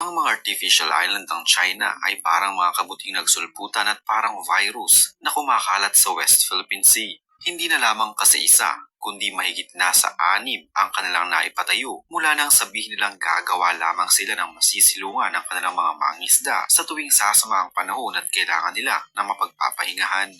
Ang mga artificial island ng China ay parang mga kabuting nagsulputan at parang virus na kumakalat sa West Philippine Sea. Hindi na lamang kasi isa, kundi mahigit na sa anim ang kanilang naipatayo mula nang sabihin nilang gagawa lamang sila ng masisilungan ng kanilang mga mangisda sa tuwing sasama ang panahon at kailangan nila na mapagpapahingahan.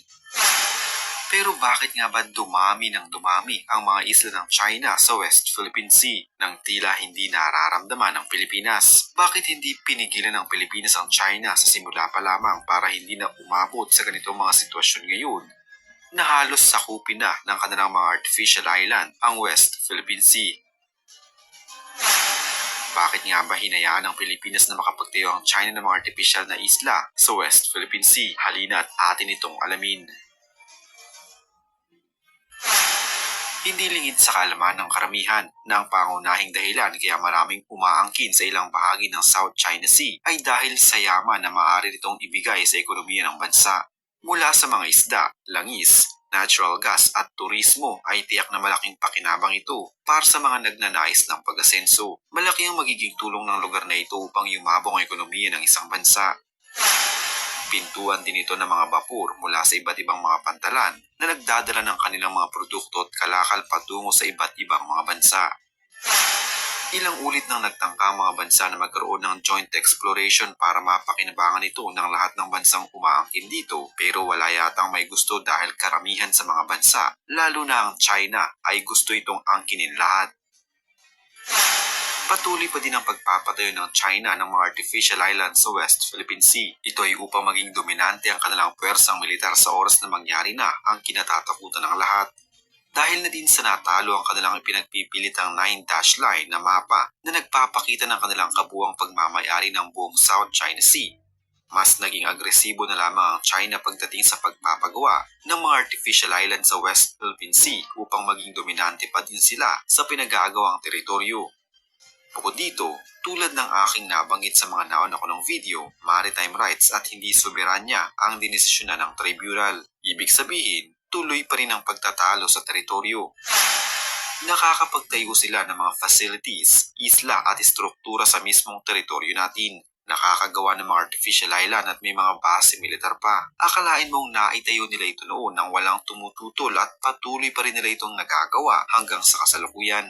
Pero bakit nga ba dumami ng dumami ang mga isla ng China sa West Philippine Sea nang tila hindi nararamdaman ng Pilipinas? Bakit hindi pinigilan ng Pilipinas ang China sa simula pa lamang para hindi na umabot sa ganitong mga sitwasyon ngayon na halos sakupin na ng kanilang mga artificial island ang West Philippine Sea? Bakit nga ba hinayaan ng Pilipinas na makapagtayo ang China ng mga artificial na isla sa West Philippine Sea? Halina at atin itong alamin. Hindi lingid sa kaalaman ng karamihan na ang pangunahing dahilan kaya maraming umaangkin sa ilang bahagi ng South China Sea ay dahil sa yaman na maaari nitong ibigay sa ekonomiya ng bansa. Mula sa mga isda, langis, natural gas at turismo ay tiyak na malaking pakinabang ito para sa mga nagnanais ng pag-asenso. Malaki ang magiging tulong ng lugar na ito upang yumabong ang ekonomiya ng isang bansa. Pintuan din ito ng mga bapur mula sa iba't ibang mga pantalan na nagdadala ng kanilang mga produkto at kalakal patungo sa iba't ibang mga bansa. Ilang ulit nang nagtangka ang mga bansa na magkaroon ng joint exploration para mapakinabangan ito ng lahat ng bansang umaangkin dito pero wala yatang may gusto dahil karamihan sa mga bansa, lalo na ang China, ay gusto itong angkinin lahat. Patuloy pa din ang pagpapatayo ng China ng mga artificial islands sa West Philippine Sea. Ito ay upang maging dominante ang kanilang pwersang militar sa oras na mangyari na ang kinatatakutan ng lahat. Dahil na din sa natalo ang kanilang pinagpipilitang 9-dash line na mapa na nagpapakita ng kanilang kabuang pagmamayari ng buong South China Sea. Mas naging agresibo na lamang ang China pagdating sa pagpapagawa ng mga artificial island sa West Philippine Sea upang maging dominante pa din sila sa pinag-aagawang teritoryo. Bukod dito, tulad ng aking nabanggit sa mga nauna ko ng video, maritime rights at hindi soberanya ang dinesisyonan ng tribunal. Ibig sabihin, tuloy pa rin ang pagtatalo sa teritoryo. Nakakapagtayo sila ng mga facilities, isla at istruktura sa mismong teritoryo natin. Nakakagawa ng mga artificial island at may mga base militar pa. Akalain mong naitayo nila ito noon nang walang tumututol at patuloy pa rin nila itong nagagawa hanggang sa kasalukuyan.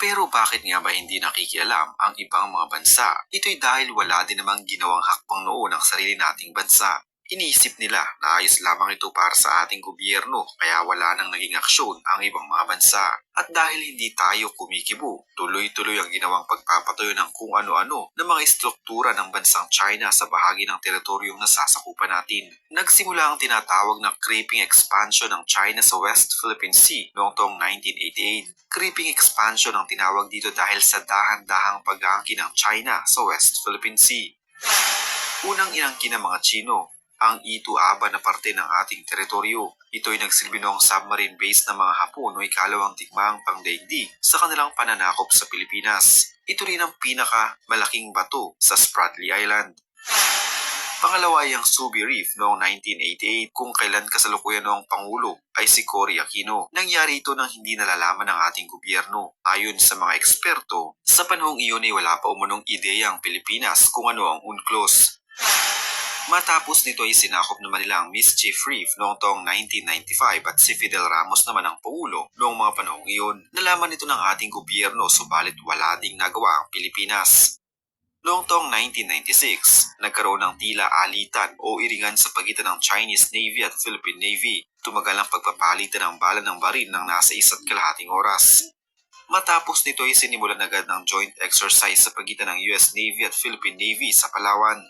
Pero bakit nga ba hindi nakikialam ang ibang mga bansa? Ito'y dahil wala din namang ginawang hakbang noon ang sarili nating bansa. Iniisip nila na ayos lamang ito para sa ating gobyerno kaya wala nang naging aksyon ang ibang mga bansa. At dahil hindi tayo kumikibo, tuloy-tuloy ang ginawang pagpapatayo ng kung ano-ano ng mga istruktura ng bansang China sa bahagi ng teritoryong nasasakupan natin. Nagsimula ang tinatawag na creeping expansion ng China sa West Philippine Sea noong taong 1988. Creeping expansion ang tinawag dito dahil sa dahan-dahang pag-aangkin ng China sa West Philippine Sea. Unang inangkin ng mga Chino ang Ituaba na parte ng ating teritoryo. Ito'y nagsilbi noong submarine base ng mga Hapon o ikalawang digmaang pangdaigdig sa kanilang pananakop sa Pilipinas. Ito rin ang pinaka malaking bato sa Spratly Island. Pangalawa ay ang Subi Reef noong 1988 kung kailan kasalukuyan noong Pangulo ay si Cory Aquino. Nangyari ito nang hindi nalalaman ng ating gobyerno. Ayon sa mga eksperto, sa panahong iyon ay wala pa umunong ideya ang Pilipinas kung ano ang UNCLOS. Matapos nito ay sinakop naman nila ang Mischief Reef noong taong 1995 at si Fidel Ramos naman ang Pangulo noong mga panahong iyon. Nalaman ito ng ating gobyerno subalit wala ding nagawa ang Pilipinas. Noong taong 1996, nagkaroon ng tila alitan o iringan sa pagitan ng Chinese Navy at Philippine Navy. Tumagal ang pagpapalitan ng bala ng baril ng nasa isa't kalahating oras. Matapos nito ay sinimulan agad ng joint exercise sa pagitan ng US Navy at Philippine Navy sa Palawan.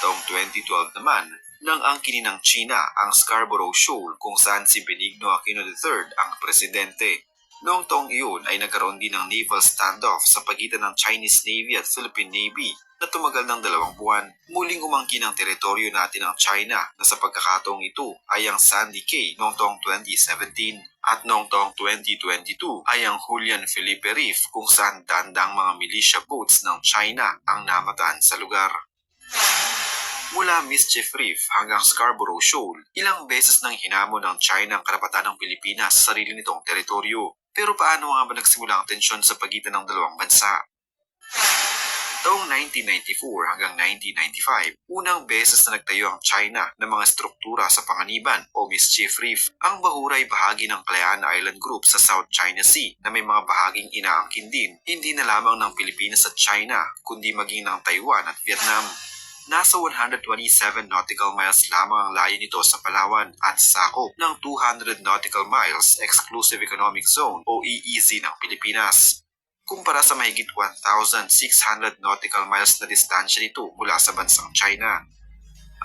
Taong 2012 naman, nang angkinin ng China ang Scarborough Shoal kung saan si Benigno Aquino III ang presidente. Noong taong iyon ay nagkaroon din ng naval standoff sa pagitan ng Chinese Navy at Philippine Navy na tumagal ng dalawang buwan. Muling umangkin ang teritoryo natin ng China na sa pagkakataong ito ay ang Sandy Cay noong taong 2017 at noong taong 2022 ay ang Julian Felipe Reef kung saan dandang mga militia boats ng China ang namataan sa lugar. Mula Mischief Reef hanggang Scarborough Shoal, ilang beses nang hinamon ng China ang karapatan ng Pilipinas sa sarili nitong teritoryo. Pero paano nga ba nagsimula ang tensyon sa pagitan ng dalawang bansa? Taong 1994 hanggang 1995, unang beses na nagtayo ang China ng mga struktura sa Panganiban o Mischief Reef. Ang Bahura ay bahagi ng Calayan Island Group sa South China Sea na may mga bahaging inaangkin din, hindi na lamang ng Pilipinas at China, kundi maging ng Taiwan at Vietnam. Nasa 127 nautical miles lamang ang layo nito sa Palawan at sakop ng 200 nautical miles Exclusive Economic Zone o EEZ ng Pilipinas kumpara sa mahigit 1,600 nautical miles na distansya nito mula sa bansang China.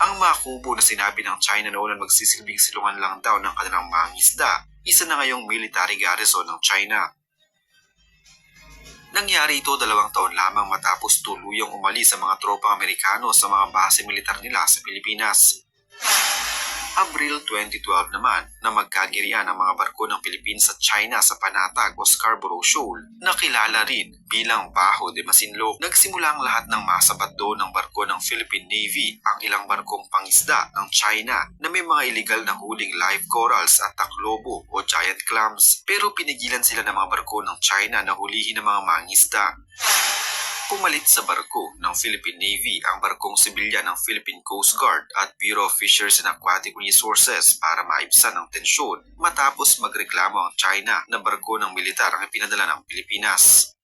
Ang mga kubo na sinabi ng China noon na magsisilbing silungan lang daw ng kanilang mga isda, isa na ngayong military garrison ng China. Nangyari ito dalawang taon lamang matapos tuluyang umalis sa mga tropang Amerikano sa mga base militar nila sa Pilipinas. Abril 2012 naman na magkagirian ang mga barko ng Pilipinas at China sa Panatag o Scarborough Shoal na kilala rin bilang Baho de Masinloc. Nagsimula ang lahat ng masabat doon ng barko ng Philippine Navy ang ilang barkong pangisda ng China na may mga illegal na huling live corals at taklobo o giant clams pero pinigilan sila ng mga barko ng China na hulihin ng mga mangisda. Pumalit sa barko ng Philippine Navy ang barkong sibilyan ng Philippine Coast Guard at Bureau of Fisheries and Aquatic Resources para maibsan ang tensyon matapos magreklamo ang China na barko ng militar ang ipinadala ng Pilipinas.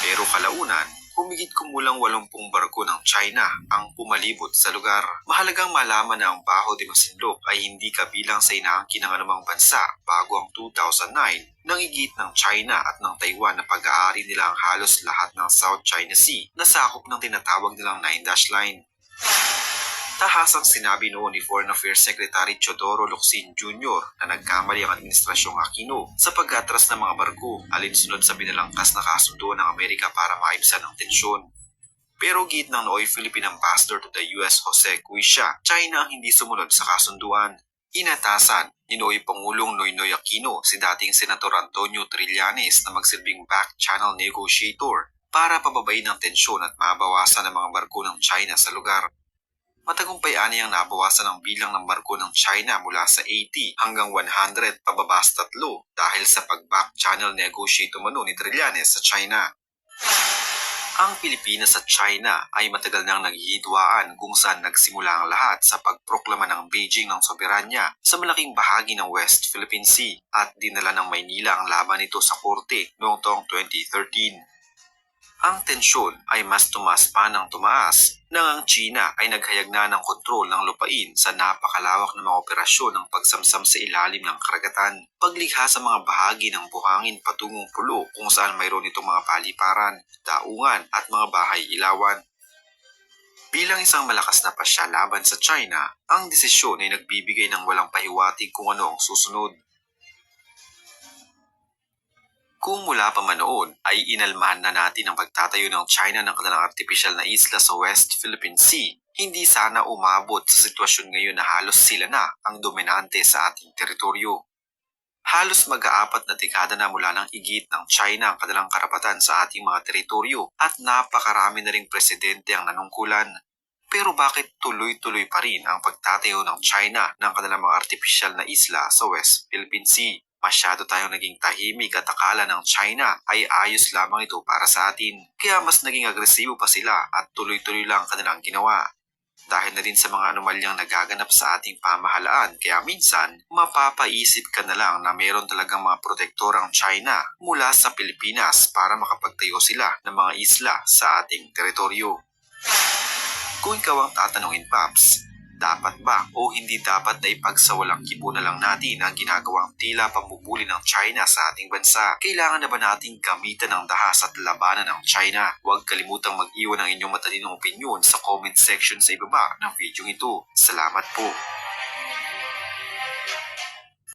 Pero kalaunan, humigit kumulang 80 barko ng China ang pumalibot sa lugar. Mahalagang malaman na ang Baho de Masinloc ay hindi kabilang sa inaangkin ng anumang bansa bago ang 2009 nang igit ng China at ng Taiwan na pag-aari nila ang halos lahat ng South China Sea na sakop ng tinatawag nilang Nine Dash Line. Tahasang sinabi noon ni Foreign Affairs Secretary Chodoro Locsin Jr. na nagkamali ang Administrasyong Aquino sa pag-atras ng mga barko alinsunod sa binalangkas na kasundo ng Amerika para maibsan ang tensyon. Pero git ng nooy Philippine Ambassador to the US Jose Cuisia, China ang hindi sumunod sa kasunduan. Inatasan ni Noy Pangulong Noynoy Aquino si dating Senator Antonio Trillanes na magsilbing back channel negotiator para pababain ang tensyon at mabawasan ang mga barko ng China sa lugar. Matagumpay ani ang nabawasan ang bilang ng barko ng China mula sa 80 hanggang 100 pababa sa tatlo dahil sa pag-back channel negotiate umano ni Trillanes sa China. Ang Pilipinas at China ay matagal nang naghihidwaan kung saan nagsimula ang lahat sa pagproklama ng Beijing ng soberanya sa malaking bahagi ng West Philippine Sea at dinala ng Maynila ang laban nito sa korte noong taong 2013. Ang tensyon ay mas tumaas pa ng tumaas nang ang China ay naghayag na ng kontrol ng lupain sa napakalawak na mga operasyon ng pagsamsam sa ilalim ng karagatan, paglikha sa mga bahagi ng buhangin patungong pulo kung saan mayroon itong mga paliparan, daungan at mga bahay ilawan. Bilang isang malakas na pasya laban sa China, ang desisyon ay nagbibigay ng walang pahiwatig kung ano ang susunod. Kung mula pa man noon ay inalmahan na natin ang pagtatayo ng China ng kanilang artificial na isla sa West Philippine Sea, hindi sana umabot sa sitwasyon ngayon na halos sila na ang dominante sa ating teritoryo. Halos mag-aapat na dekada na mula ng igit ng China ang kanilang karapatan sa ating mga teritoryo at napakarami na ring presidente ang nanungkulan. Pero bakit tuloy-tuloy pa rin ang pagtatayo ng China ng kanilang mga artificial na isla sa West Philippine Sea? Masyado tayong naging tahimik at akala ng China ay ayos lamang ito para sa atin. Kaya mas naging agresibo pa sila at tuloy-tuloy lang kanilang ginawa. Dahil na din sa mga anomalyang nagaganap sa ating pamahalaan, kaya minsan mapapaisip ka na lang na meron talagang mga protektor ang China mula sa Pilipinas para makapagtayo sila ng mga isla sa ating teritoryo. Kung ikaw ang tatanungin, Paps, dapat ba o hindi dapat na ipagsawalang kibo na lang natin ang ginagawang tila pambubuli ng China sa ating bansa? Kailangan na ba nating gamitan ng dahas at labanan ng China? Huwag kalimutang mag-iwan ng inyong matalinong opinion sa comment section sa ibaba ng video ito. Salamat po!